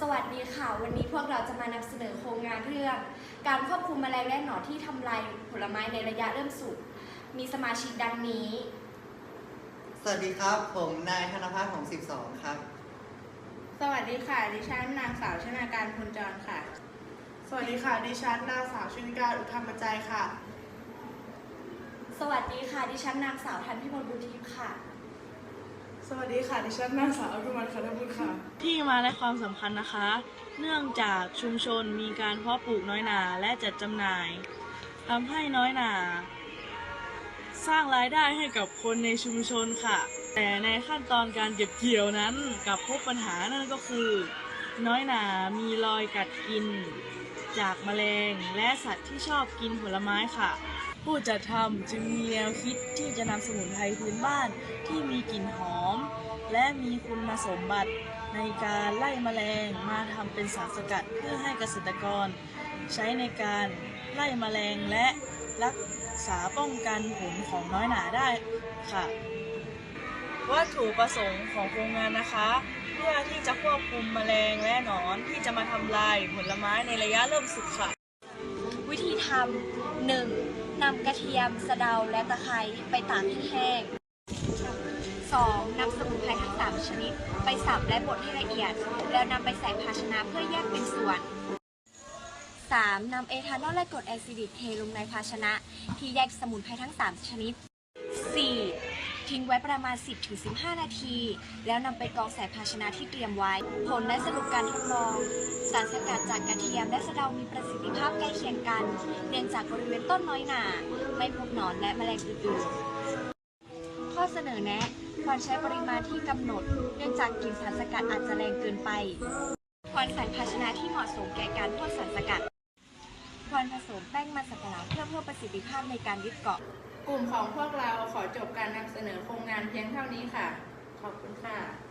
สวัสดีค่ะ วันนี้พวกเราจะมานำเสนอโครงงานเรื่อง การควบคุมแมลงและหนอนที่ทำลายผลไม้ในระยะเริ่มสุกมีสมาชิกดังนี้ สวัสดีครับ ผมนายธนพัฒน์ของ 12 ครับ สวัสดีค่ะ ดิฉันนางสาวชนาการพลจรค่ะ สวัสดีค่ะ ดิฉันนางสาวชุนิการอุทธรรมใจค่ะ สวัสดีค่ะ ดิฉันนางสาวทันพิมลบุญทิพย์ค่ะ สวัสดีค่ะ ดิฉันนางสาวอภิมันคันธบุตรค่ะ ที่มาและความสำคัญนะคะ เนื่องจากชุมชนมีการเพาะปลูกน้อยหนาและจัดจำหน่ายทำให้น้อยหนา สร้างรายได้ให้กับคนในชุมชนค่ะ แต่ในขั้นตอนการเก็บเกี่ยวนั้นกลับพบปัญหานั่นก็คือ น้อยหนามีรอยกัดกิน จากแมลงและสัตว์ที่ชอบกินผลไม้ค่ะ ผู้จัดทำจึงมีแนวคิดที่จะนำสมุนไพรพื้นบ้านที่มีกลิ่นหอม และมีคุณสมบัติในการไล่แมลงมาทำเป็นสารสกัดเพื่อให้เกษตรกร ใช้ในการไล่แมลงและรักษาป้องกันผลของน้อยหนาได้ค่ะ วัตถุประสงค์ของโครงงานนะคะ พื่อที่จะควบคุมแมลงและหนอนที่จะมาทำลายผลไม้ในระยะเริ่มสุกค่ะ วิธีทำหนึ่งนำกระเทียม สะเดาและตะไคร้ไปตากให้แห้ง 2. นำสมุนไพรทั้ง 3 ชนิด ไปสับและบดให้ละเอียด แล้วนำไปใส่ภาชนะเพื่อแยกเป็นส่วน 3. นำเอทานอลและกรดแอซิดิกเทลงในภาชนะ ที่แยกสมุนไพรทั้ง 3 ชนิด 4. ทิ้งไว้ประมาณ 10-15 นาที แล้วนำไปกรองใส่ภาชนะที่เตรียมไว้ ผลและสรุปการทดลอง สารสกัดจากกระเทียมและสะเดามีประสิทธิภาพใกล้เคียงกัน เนื่องจากบริเวณต้นน้อยหนา ไม่พบหนอนและแมลงอื่นๆข้อเสนอแนะควรใช้ปริมาณที่กำหนด เนื่องจากกลิ่นสารสกัดอาจจะแรงเกินไป ควรใส่ภาชนะที่เหมาะสมแก่การพ่นสารสกัด ควรผสมแป้งมันสำปะหลังเพื่อเพิ่มประสิทธิภาพในการยึดเกาะ กลุ่มของพวกเราขอจบการนำเสนอโครงงานเพียงเท่านี้ค่ะ ขอบคุณค่ะ